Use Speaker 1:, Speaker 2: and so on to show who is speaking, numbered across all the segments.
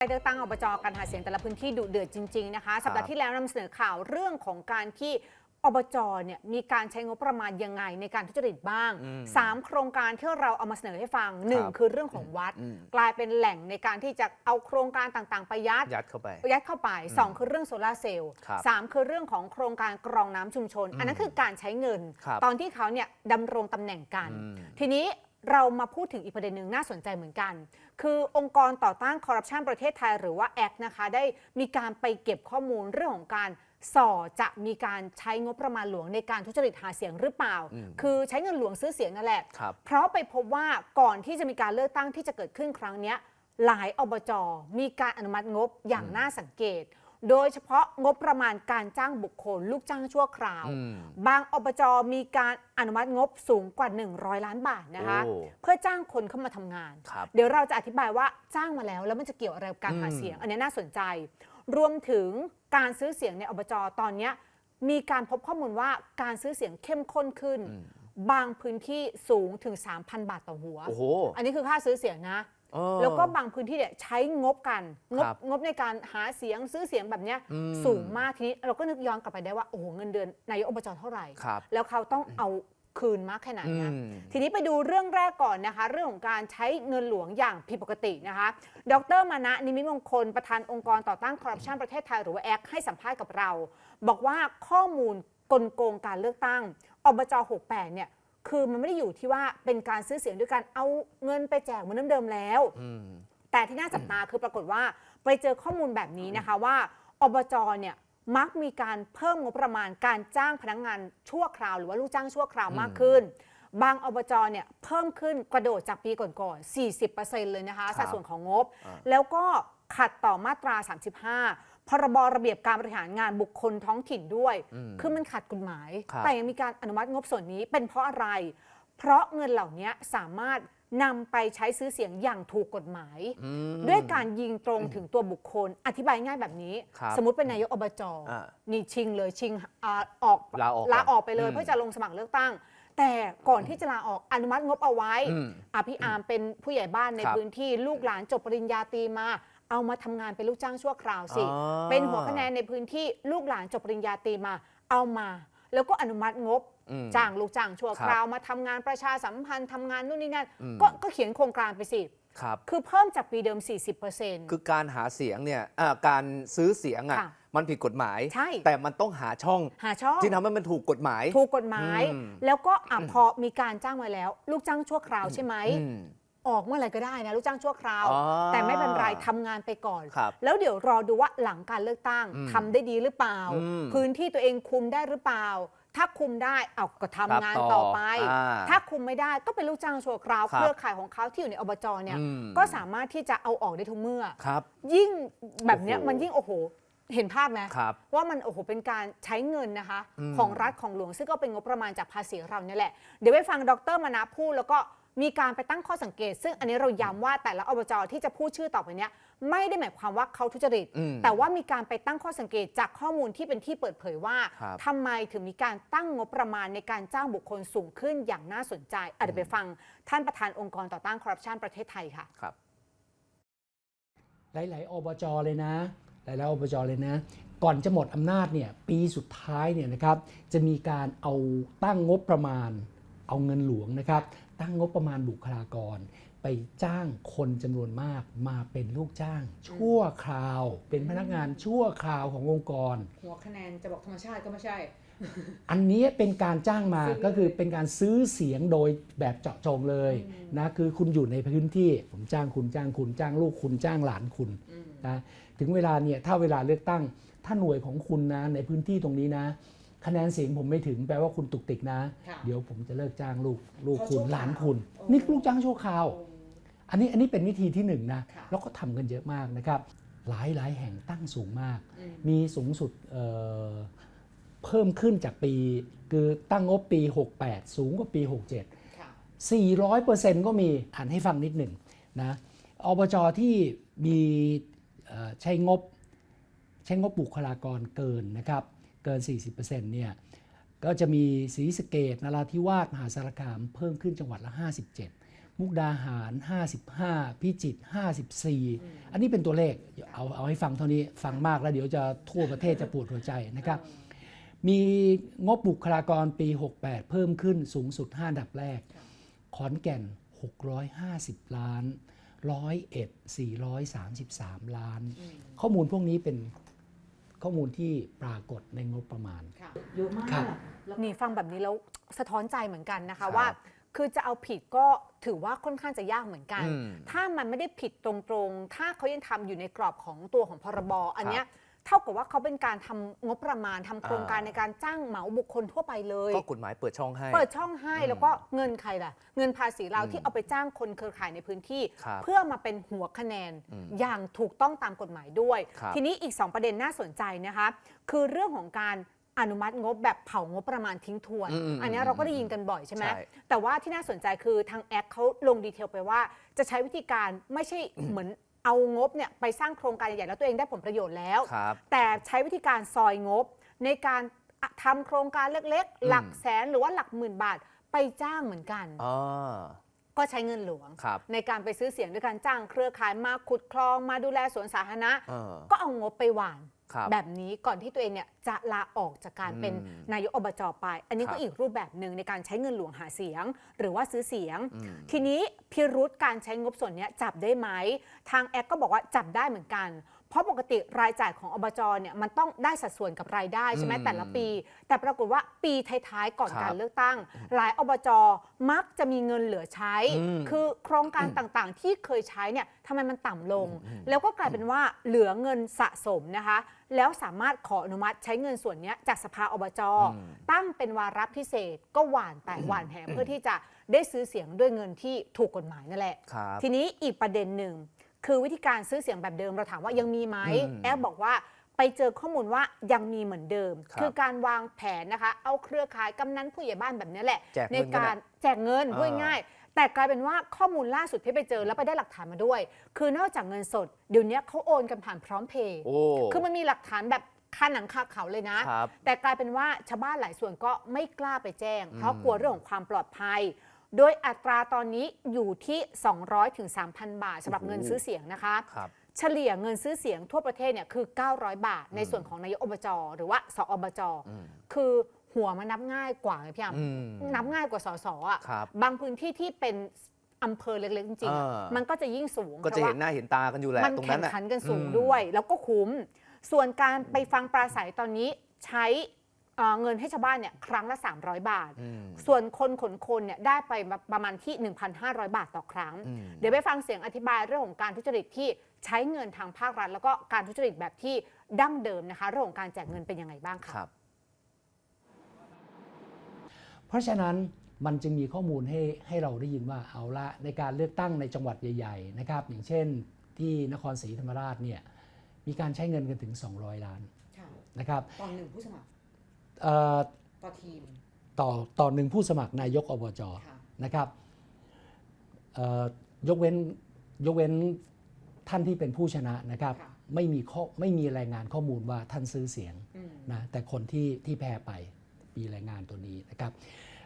Speaker 1: ไปเลือกตั้งอบจการหาเสียงแต่ละพื้นที่ดุเดือดจริง ๆ นะคะ สัปดาห์ที่แล้วนำเสนอข่าวเรื่องของการที่อบจเนี่ยมีการใช้งบประมาณยังไงในการทุจริตบ้าง
Speaker 2: อืม
Speaker 1: สามโครงการที่เราเอามาเสนอให้ฟังหนึ่ง
Speaker 2: ครับ
Speaker 1: คือเรื่องของวัด
Speaker 2: อืม
Speaker 1: กลายเป็นแหล่งในการที่จะเอาโครงการต่างๆ ไปยัด
Speaker 2: ยัดเข้าไป
Speaker 1: ยัดเข้าไป 2 คือเรื่องโซลาร์เซลล์
Speaker 2: ครับ
Speaker 1: สามคือเรื่องของโครงการกรองน้ำชุมชน อันนั้นคือการใช้เงิน
Speaker 2: ครับ
Speaker 1: ตอนที่เขาเนี่ยดำรงตำแหน่งกัน
Speaker 2: อืม
Speaker 1: ทีนี้เรามาพูดถึงอีกประเด็นหนึ่งน่าสนใจเหมือนกัน คือองค์กรต่อต้านคอร์รัปชันประเทศไทยหรือว่าแอคนะคะ ได้มีการไปเก็บข้อมูลเรื่องของการส่อจะมีการใช้งบประมาณหลวงในการทุจริตหาเสียงหรือเปล่า
Speaker 2: อืม
Speaker 1: คือใช้เงินหลวงซื้อเสียงนั่นแหละ
Speaker 2: ครับ
Speaker 1: เพราะไปพบว่าก่อนที่จะมีการเลือกตั้งที่จะเกิดขึ้นครั้งเนี้ยหลายอบจมีการอนุมัติงบอย่างน่าสังเกต โดยเฉพาะงบประมาณการจ้างบุคคล ลูกจ้างชั่วคราว
Speaker 2: อืม
Speaker 1: บางอบจมีการอนุมัติงบสูงกว่า 100 ล้านบาทนะคะ
Speaker 2: โอ้
Speaker 1: เพื่อจ้างคนเข้ามาทำงาน
Speaker 2: ครับ
Speaker 1: เดี๋ยวเราจะอธิบายว่าจ้างมาแล้วแล้วมันจะเกี่ยวอะไรกับการหา
Speaker 2: อืม
Speaker 1: เสียง อันนี้น่าสนใจ รวมถึงการซื้อเสียงในอบจตอนเนี้ยมีการพบข้อมูลว่าการซื้อเสียงเข้มข้นขึ้น
Speaker 2: อืม
Speaker 1: บางพื้นที่สูงถึง 3,000 บาทต่อหัว
Speaker 2: โอ้โห
Speaker 1: อันนี้คือค่าซื้อเสียงนะ
Speaker 2: เออ
Speaker 1: แล้วก็บางพื้นที่เนี่ยใช้งบกันงบ
Speaker 2: ครับ
Speaker 1: งบในการหาเสียงซื้อเสียงแบบเนี้ย
Speaker 2: อืม
Speaker 1: สูงมากทีนี้เราก็นึกย้อนกลับไปได้ว่าโอ้โหเงินเดือนนายกอบจเท่าไหร่
Speaker 2: ครับ
Speaker 1: แล้วเขาต้องเอาคืนมากแค่ไหนนะ
Speaker 2: อืม
Speaker 1: ทีนี้ไปดูเรื่องแรกก่อนนะคะ เรื่องของการใช้เงินหลวงอย่างผิดปกตินะคะ ดรมานะนิมิตมงคล ประธานองค์กรต่อต้านคอร์รัปชันประเทศไทยหรือว่าแอคให้สัมภาษณ์กับเรา บอกว่าข้อมูลกลโกงการเลือกตั้งอบจ68เนี่ย คือมันไม่ได้อยู่ที่ว่าเป็นการซื้อเสียงด้วยการเอาเงินไปแจกเหมือนเดิมๆแล้ว
Speaker 2: อืม
Speaker 1: แต่ที่น่าจับตาคือปรากฏว่าไปเจอข้อมูลแบบนี้นะคะว่าอบจเนี่ยมักมีการเพิ่มงบประมาณการจ้างพนักงานชั่วคราว หรือว่าลูกจ้างชั่วคราว
Speaker 2: อืม
Speaker 1: มากขึ้น บางอบจเนี่ยเพิ่มขึ้นกระโดดจากปีก่อนๆ40%เลยนะคะ สัดส่วนของงบ
Speaker 2: อ่า
Speaker 1: แล้วก็ขัดต่อมาตรา 35 พรบระเบียบการบริหารงานบุคคลท้องถิ่นด้วย
Speaker 2: อืม
Speaker 1: คือมันขัดกฎหมาย
Speaker 2: ครับ
Speaker 1: แต่ยังมีการอนุมัติงบส่วนนี้เป็นเพราะอะไร เพราะเงินเหล่านี้สามารถนำไปใช้ซื้อเสียงอย่างถูกกฎหมาย
Speaker 2: อืม
Speaker 1: ด้วยการยิงตรงถึงตัวบุคคล อธิบายง่ายแบบนี้
Speaker 2: ครับ
Speaker 1: สมมติเป็นนายกอบจ
Speaker 2: อ่า
Speaker 1: นี่ชิงเลยชิงอาออก
Speaker 2: ลาออก
Speaker 1: ลาออก
Speaker 2: ก่อน
Speaker 1: ไปเลย
Speaker 2: อืม
Speaker 1: เพื่อจะลงสมัครเลือกตั้ง แต่ก่อนที่จะลาออกอนุมัติงบเอาไว้
Speaker 2: อืม
Speaker 1: อะพี่อาร์มเป็นผู้ใหญ่บ้านใน
Speaker 2: ครับ
Speaker 1: พื้นที่ลูกหลานจบปริญญาตรีมา เอามาทำงานเป็นลูกจ้างชั่วคราวสิ
Speaker 2: อ๋อ
Speaker 1: เป็นหัวคะแนนในพื้นที่ลูกหลานจบปริญญาตรีมา เอามา แล้วก็อนุมัติงบ
Speaker 2: อืม
Speaker 1: จ้างลูกจ้างชั่ว
Speaker 2: ครับ
Speaker 1: คราวมาทำงานประชาสัมพันธ์ทำงานนู่นนี่นั่น
Speaker 2: อืม
Speaker 1: ก็ก็เขียนโครงการไปสิ
Speaker 2: ครับ
Speaker 1: คือเพิ่มจากปีเดิม 40%
Speaker 2: คือการหาเสียงเนี่ยอ่าการซื้อเสียงอะ
Speaker 1: ค่ะ
Speaker 2: มันผิดกฎหมาย
Speaker 1: ใช่
Speaker 2: แต่มันต้องหาช่อง
Speaker 1: หาช่อง
Speaker 2: ที่ทำให้มันถูกกฎหมาย
Speaker 1: ถูกกฎหมาย
Speaker 2: อืม
Speaker 1: แล้วก็อะพอมีการจ้างมาแล้ว ลูกจ้างชั่วคราวใช่ไหม
Speaker 2: อืม
Speaker 1: ออกเมื่อไหร่ก็ได้นะลูกจ้างชั่วคราว
Speaker 2: อ๋อ
Speaker 1: แต่ไม่เป็นไรทำงานไปก่อน
Speaker 2: ครับ
Speaker 1: แล้วเดี๋ยวรอดูว่าหลังการเลือกตั้ง
Speaker 2: อืม
Speaker 1: ทำได้ดีหรือเปล่า
Speaker 2: อืม
Speaker 1: พื้นที่ตัวเองคุมได้หรือเปล่า ถ้าคุมได้เอาก็ทำงาน
Speaker 2: ครับต่
Speaker 1: ต่อ
Speaker 2: อ
Speaker 1: ไป
Speaker 2: อ่า
Speaker 1: ถ้าคุมไม่ได้ก็เป็นลูกจ้างชั่วคราว
Speaker 2: ครับ
Speaker 1: เครือข่ายของเขาที่อยู่ในอบจเนี่ย
Speaker 2: อืม
Speaker 1: ก็สามารถที่จะเอาออกได้ทุกเมื่อ
Speaker 2: ครับ
Speaker 1: ยิ่งแบบเนี้ย
Speaker 2: โอ้โห
Speaker 1: มันยิ่งโอ้โห เห็นภาพไหม
Speaker 2: ครับ
Speaker 1: ว่ามันโอ้โหเป็นการใช้เงินนะคะ
Speaker 2: อืม
Speaker 1: ของรัฐของหลวงซึ่งก็เป็นงบประมาณจากภาษีเราเนี่ยแหละ เดี๋ยวไปฟังดรมานะพูดแล้วก็ มีการไปตั้งข้อสังเกต ซึ่งอันนี้เราย้ำว่าแต่ละอบจที่จะพูดชื่อต่อไปเนี้ยไม่ได้หมายความว่าเขาทุจริต
Speaker 2: อืม
Speaker 1: แต่ว่ามีการไปตั้งข้อสังเกตจากข้อมูลที่เป็นที่เปิดเผยว่า
Speaker 2: ครับ
Speaker 1: ทำไมถึงมีการตั้งงบประมาณในการจ้างบุคคลสูงขึ้นอย่างน่าสนใจอะเดี๋ยวไปฟังท่านประธานองค์กรต่อต้านคอร์รัปชันประเทศไทยค่ะ
Speaker 2: ครับ
Speaker 3: หลาย ๆ อบจ เลยนะ หลาย ๆ อบจ เลยนะ ก่อนจะหมดอำนาจเนี่ย ปีสุดท้ายเนี่ยนะครับ จะมีการเอาตั้งงบประมาณ เอาเงินหลวงนะครับตั้งงบประมาณบุคลากร ไปจ้างคนจำนวนมากมาเป็นลูกจ้าง ชั่วคราว เป็นพนักงานชั่วคราวขององค์กร
Speaker 1: หัวคะแนนจะบอกธรรมชาติก็ไม่ใช่
Speaker 3: อันนี้เป็นการจ้างมา
Speaker 1: ซื้อ
Speaker 3: ก็คือเป็นการซื้อเสียงโดยแบบเจาะจงเลยนะคือคุณอยู่ในพื้นที่ผมจ้างคุณจ้างคุณจ้างลูกคุณจ้างหลานคุณนะถึงเวลาเนี่ยถ้าเวลาเลือกตั้ง ถ้าหน่วยของคุณนะในพื้นที่ตรงนี้นะ คะแนนเสียงผมไม่ถึงแปลว่าคุณตุกติกนะ
Speaker 1: ค่ะ
Speaker 3: เดี๋ยวผมจะเลิกจ้างลูกลูก
Speaker 1: เพราะ
Speaker 3: คุณ
Speaker 1: ชั่วคราว
Speaker 3: หลานคุณ
Speaker 1: โอ้
Speaker 3: นี่ลูกจ้างชั่วคราว อันนี้อันนี้เป็นวิธีที่หนึ่งนะ
Speaker 1: ค่ะ
Speaker 3: แล้วก็ทำกันเยอะมากนะครับ หลายหลายแห่งตั้งสูงมาก
Speaker 1: อืม
Speaker 3: มีสูงสุดเอ่อเพิ่มขึ้นจากปี คือตั้งงบปี 68 สูงกว่าปี 67
Speaker 1: ค่ะ
Speaker 3: 400%ก็มีอ่านให้ฟังนิดหนึ่งนะอบจที่มีเอ่อใช้งบ ใช้งบบุคลากรเกินนะครับ เกิน 40%เนี่ยก็จะมีศรีสะเกดนราธิวาสมหาสารคาม เพิ่มขึ้นจังหวัดละ 57 มุกดาหาร 55 พิจิตร54 อันนี้เป็นตัวเลขเอาเอาให้ฟังเท่านี้ฟังมากแล้วเดี๋ยวจะทั่วประเทศจะปวดหัวใจนะครับ มีงบบุคลากรปี 68 เพิ่มขึ้นสูงสุด5อันดับแรก ขอนแก่น 650 ล้านร้อยเอ็ด433ล้าน ข้อมูลพวกนี้เป็น ข้อมูลที่ปรากฏในงบประมาณ
Speaker 1: เยอะมาก
Speaker 3: ครับ
Speaker 1: นี่ฟังแบบนี้แล้วสะท้อนใจเหมือนกันนะ
Speaker 2: ครั
Speaker 1: คะ
Speaker 2: บ
Speaker 1: ว่า คือจะเอาผิดก็ถือว่าค่อนข้างจะยากเหมือนกัน
Speaker 2: อืม
Speaker 1: ถ้ามันไม่ได้ผิดตรงๆ ถ้าเขายังทำอยู่ในกรอบของตัวของพรบอันเนี้ย เท่ากับว่าเขาเป็นการทำงบประมาณทำโครงการ
Speaker 2: อ่า
Speaker 1: ในการจ้างเหมาบุคคลทั่วไปเลย
Speaker 2: ก็กฎหมายเปิดช่องให้
Speaker 1: เปิดช่องให้
Speaker 2: อืม
Speaker 1: แล้วก็เงินใครล่ะ เงินภาษีเรา
Speaker 2: อืม
Speaker 1: ที่เอาไปจ้างคนเครือข่ายในพื้นที่
Speaker 2: ครับ
Speaker 1: เพื่อมาเป็นหัวคะแนน
Speaker 2: อืม
Speaker 1: อย่างถูกต้องตามกฎหมายด้วย
Speaker 2: ครับ
Speaker 1: ทีนี้อีก 2 ประเด็นน่าสนใจนะคะ คือเรื่องของการอนุมัติงบแบบเผางบประมาณทิ้งทวน
Speaker 2: อืมอืม
Speaker 1: อันนี้เราก็ได้ยินกันบ่อยใช่ไหม
Speaker 2: ใช่
Speaker 1: แต่ว่าที่น่าสนใจคือทางแอคเขาลงดีเทลไปว่า จะใช้วิธีการไม่ใช่เหมือน เอางบเนี่ยไปสร้างโครงการใหญ่ๆแล้วตัวเองได้ผลประโยชน์แล้ว
Speaker 2: ครับ
Speaker 1: แต่ใช้วิธีการซอยงบ ในการทำโครงการเล็กๆหลักแสนหรือว่าหลักหมื่นบาทไปจ้างเหมือนกัน
Speaker 2: อ๋อ
Speaker 1: ก็ใช้เงินหลวง
Speaker 2: ครับ
Speaker 1: ในการไปซื้อเสียงด้วยการจ้างเครือข่ายมาขุดคลองมาดูแลสวนสาธารณะ
Speaker 2: เออ
Speaker 1: ก็เอางบไปหวาน
Speaker 2: ครับ
Speaker 1: แบบนี้ก่อนที่ตัวเองเนี่ยจะลาออกจากการเป็น
Speaker 2: อืม
Speaker 1: นายกอบจไป อันนี้
Speaker 2: ครั
Speaker 1: ก็
Speaker 2: บ
Speaker 1: อีกรูปแบบหนึ่งในการใช้เงินหลวงหาเสียง หรือว่าซื้อเสียง
Speaker 2: อืม
Speaker 1: ทีนี้พิรุษการใช้งบส่วนเนี้ยจับได้ไหม ทางแอคก็บอกว่าจับได้เหมือนกัน เพราะปกติรายจ่ายของอบจเนี่ยมันต้องได้สัดส่วนกับรายได้ใช่ไหม
Speaker 2: อืม
Speaker 1: แต่ละปี แต่ปรากฏว่าปีท้ายๆก่อน
Speaker 2: ครับ
Speaker 1: การเลือกตั้ง หลายอบจมักจะมีเงินเหลือใช้
Speaker 2: อืม
Speaker 1: คือโครงการต่างๆ ที่เคยใช้เนี่ยทำไมมันต่ำลง แล้วก็กลายเป็นว่าเหลือเงินสะสมนะคะ แล้วสามารถขออนุมัติใช้เงินส่วนเนี้ยจากสภาอบจ
Speaker 2: อืม
Speaker 1: ตั้งเป็นวาระพิเศษก็หวานแต่หวานแหเพื่อที่จะได้ซื้อเสียงด้วยเงินที่ถูกกฎหมายนั่นแหละ
Speaker 2: ครับ
Speaker 1: ทีนี้อีกประเด็นหนึ่ง คือวิธีการซื้อเสียงแบบเดิมเราถามว่ายังมีไหม
Speaker 2: อืม
Speaker 1: แอฟบอกว่าไปเจอข้อมูลว่ายังมีเหมือนเดิม
Speaker 2: ครับ
Speaker 1: คือการวางแผนนะคะ เอาเครือข่ายกำนันผู้ใหญ่บ้านแบบนี้แหละ
Speaker 2: แจก
Speaker 1: ใน
Speaker 2: เงินกัน
Speaker 1: การ
Speaker 2: อะ
Speaker 1: แจกเงิน
Speaker 2: อ่า
Speaker 1: พูดง่ายๆแต่กลายเป็นว่าข้อมูลล่าสุดที่ไปเจอแล้วไปได้หลักฐานมาด้วย คือนอกจากเงินสดเดี๋ยวนี้เขาโอนกันผ่านพร้อมเพย์
Speaker 2: โอ้
Speaker 1: คือมันมีหลักฐานแบบคาหนังคาเขาเลยนะ
Speaker 2: ครับ
Speaker 1: แต่กลายเป็นว่าชาวบ้านหลายส่วนก็ไม่กล้าไปแจ้ง เพราะ
Speaker 2: อืม
Speaker 1: กลัวเรื่องของความปลอดภัย โดยอัตราตอนนี้อยู่ที่200ถึง3,000 บาทสำหรับเงินซื้อเสียงนะคะ
Speaker 2: ครับ
Speaker 1: เฉลี่ยเงินซื้อเสียงทั่วประเทศเนี่ยคือ 900 บาท ในส่วนของนายกอบจหรือว่าสอบจ
Speaker 2: อืม
Speaker 1: คือหัวมันนับง่ายกว่าไงพี่อะ
Speaker 2: อืม
Speaker 1: นับง่ายกว่าสสอะ
Speaker 2: ครับ
Speaker 1: บางพื้นที่ที่เป็นอำเภอเล็กๆ จริงๆอะ
Speaker 2: อ่ามั
Speaker 1: มันก็จะยิ่งสูง
Speaker 2: ก็จะ
Speaker 1: พรา
Speaker 2: เห็นหน้าเห็นตากันอยู่แหละ
Speaker 1: มัน
Speaker 2: ตรง
Speaker 1: แข่
Speaker 2: นั้น
Speaker 1: ง
Speaker 2: น่ะ
Speaker 1: ขันกันสูง
Speaker 2: อืม
Speaker 1: ด้วย แล้วก็คุ้ม ส่วนการไปฟังปราศัยตอนนี้ใช้ เอ่อเงินให้ชาวบ้านเนี่ยครั้งละ 300 บาท
Speaker 2: อืม
Speaker 1: ส่วนคนขนคนเนี่ยได้ไปประมาณที่ 1,500 บาทต่อครั้ง
Speaker 2: อืม
Speaker 1: เดี๋ยวไปฟังเสียงอธิบายเรื่องของการทุจริตที่ใช้เงินทางภาครัฐ แล้วก็การทุจริตแบบที่ดั้งเดิมนะคะเรื่องของการแจกเงินเป็นยังไงบ้าง
Speaker 2: ค
Speaker 1: คะ
Speaker 2: รับ
Speaker 3: เพราะฉะนั้นมันจึงมีข้อมูลให้ให้เราได้ยินว่าเอาละในการเลือกตั้งในจังหวัดใหญ่ๆนะครับอย่างเช่นที่นครศรีธรรมราชเนี่ยมีการใช้เงินกันถึง 200 ล้านนะครับ
Speaker 1: ตอนหนึ่งผู้สมัคร
Speaker 3: เอ่อ
Speaker 1: ต่อทีม
Speaker 3: ต่อต่อหนึ่งผู้สมัครนายกอบจ
Speaker 1: ค่ะ
Speaker 3: นะครับเอ่อยกเว้นยกเว้นท่านที่เป็นผู้ชนะนะครับ
Speaker 1: ค่ะ
Speaker 3: ไม่มีข้อไม่มีรายงานข้อมูลว่าท่านซื้อเสียงนะแต่คนที่ที่แพ้ไปมีรายงานตัวนี้นะครับ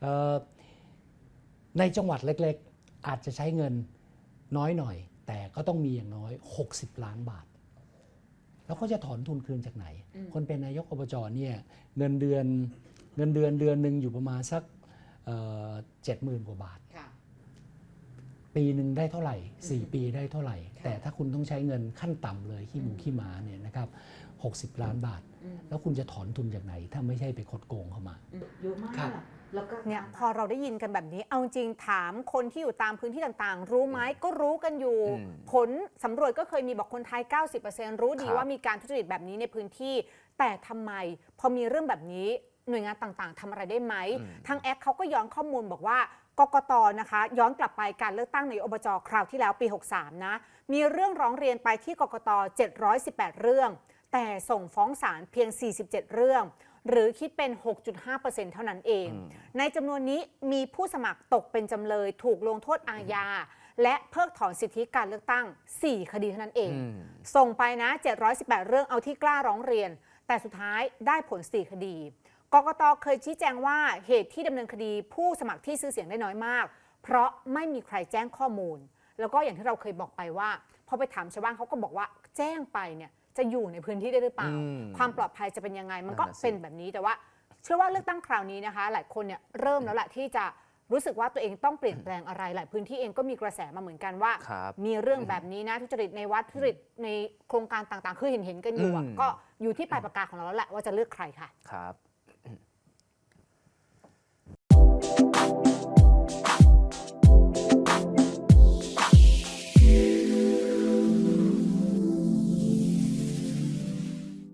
Speaker 3: เอ่อในจังหวัดเล็กๆ อาจจะใช้เงินน้อยหน่อย แต่ก็ต้องมีอย่างน้อย 60 ล้านบาท แล้วก็จะถอนทุนคืนจากไหน คนเป็นนายกอบจเนี่ยเงินเดือนเงินเดือนเดือนหนึ่งอยู่ประมาณสักเจ็ดหมื่นกว่าบาท ปีหนึ่งได้เท่าไหร่ 4 ปีได้เท่าไหร่ แต่ถ้าคุณต้องใช้เงินขั้นต่ำเลยขี้หมูขี้หมาเนี่ยนะครับ60ล้านบาท แล้วคุณจะถอนทุนจากไหน ถ้าไม่ใช่ไปคดโกงเข้ามา
Speaker 1: เยอะมาก
Speaker 3: ครับ
Speaker 1: แล้วก็เนี่ยพอเราได้ยินกันแบบนี้ เอาจริงถามคนที่อยู่ตามพื้นที่ต่างๆ รู้ไหมก็รู้กันอยู่
Speaker 2: อืม
Speaker 1: ผลสำรวจก็เคยมีบอกคนไทย 90%รู้ดี
Speaker 2: ครับ
Speaker 1: ว่ามีการทุจริตแบบนี้ในพื้นที่ แต่ทำไมพอมีเรื่องแบบนี้หน่วยงานต่างๆทำอะไรได้ไหม ทางแอคเขาก็ย้อนข้อมูลบอกว่ากกตนะคะ ย้อนกลับไปการเลือกตั้งในอบจคราวที่แล้วปี 63 นะ มีเรื่องร้องเรียนไปที่กกต 718 เรื่อง แต่ส่งฟ้องศาลเพียง 47 เรื่อง หรือคิดเป็น 6.5%เท่านั้นเอง ในจำนวนนี้มีผู้สมัครตกเป็นจำเลย ถูกลงโทษอาญา และเพิกถอนสิทธิการเลือกตั้ง 4 คดีเท่านั้นเอง
Speaker 2: อืม
Speaker 1: ส่งไปนะ 718 เรื่องเอาที่กล้าร้องเรียน แต่สุดท้ายได้ผล 4 คดีกกตเคยชี้แจงว่าเหตุที่ดำเนินคดีผู้สมัครที่ซื้อเสียงได้น้อยมาก เพราะไม่มีใครแจ้งข้อมูล แล้วก็อย่างที่เราเคยบอกไปว่าพอไปถามชาวบ้านเขาก็บอกว่าแจ้งไปเนี่ย จะอยู่ในพื้นที่ได้หรือเปล่าความปลอดภัยจะเป็นยังไง มันก็เป็นแบบนี้แต่ว่า เชื่อว่าเลือกตั้งคราวนี้นะคะ หลายคนเนี่ยเริ่มแล้วแหละที่จะรู้สึกว่าตัวเองต้องเปลี่ยนแปลงอะไร หลายพื้นที่เองก็มีกระแสมาเหมือนกันว่ามีเรื่องแบบนี้นะทุจริตในวัดทุจริตในโครงการต่างๆ คือเห็นเห็นๆกันอยู่ก็อยู่ที่ปลายปากกาของเราแล้วแหละว่าจะเลือกใครค่ะ
Speaker 2: ครับ